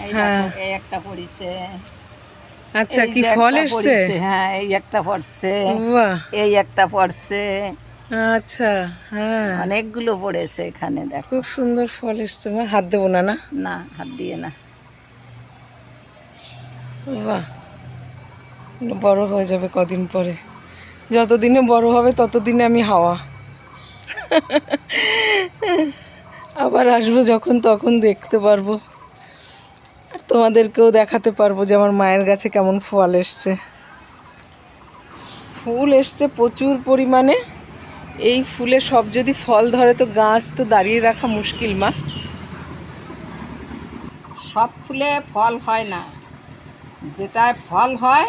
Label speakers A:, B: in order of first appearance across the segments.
A: এই
B: হ্যাঁ।
A: এই একটা পড়িছে।
B: আচ্ছা কি ফল এসছে?
A: হ্যাঁ এই একটা পড়ছে। এই একটা পড়ছে।
B: আচ্ছা হ্যাঁ।
A: অনেকগুলো পড়েছে এখানে দেখো।
B: খুব সুন্দর ফল এসছে হাত দেবো না না?
A: না হাত দিয়ে না।
B: বাহ। বড় হয়ে যাবে কদিন পরে। যতদিনে বড় হবে ততদিনে আমি হাওয়া। আবার আসব যখন তখন দেখতে পারব। তোমাদেরকেও দেখাতে পারব যে আমার মায়ের গাছে কেমন ফল এসছে। ফুল এসছে প্রচুর পরিমাণে। এই ফুলে সব যদি ফল ধরে তো গাছ তো দাঁড়িয়ে রাখা মুশকিল মা।
A: সব ফুলে ফল হয় না। যেটায় ফল হয়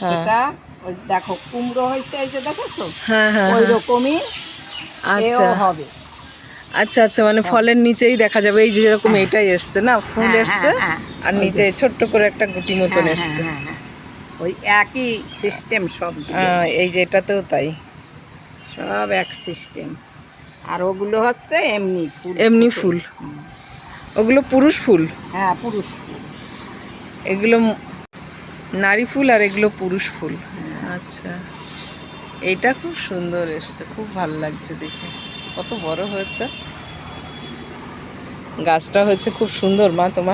B: হ্যাঁ।
A: সেটা ওই দেখো কুমড়ো হয়েছে এই যে দেখেছ?
B: হ্যাঁ হ্যাঁ
A: ওই
B: হ্যাঁ।
A: রকমই
B: আচ্ছা।
A: হবে।
B: আচ্ছা আচ্ছা মানে ফলের নিচেই দেখা যাবে। এই যে যেরকম এটাই এসছে না? ফুল
A: হ্যাঁ,
B: এসছে
A: হ্যাঁ,
B: আর নিচে ছোট্ট করে একটা গুটি মতন
A: হ্যাঁ,
B: এসছে।
A: হ্যাঁ, হ্যাঁ, হ্যাঁ। ওই একই সিস্টেম সব
B: এই যে এটাতেও তাই।
A: সব এক সিস্টেম আর ওগুলো হচ্ছে এমনি ফুল।
B: এমনি ফুল। ওগুলো পুরুষ ফুল?
A: হ্যাঁ পুরুষ ফুল।
B: এগুলো নারী ফুল আর এগুলো পুরুষ ফুল। আচ্ছা। এইটা খুব সুন্দর এসছে খুব ভালো লাগছে দেখে। কত বড় হয়েছে। গাছটা হয়েছে খুব সুন্দর মা তোমার?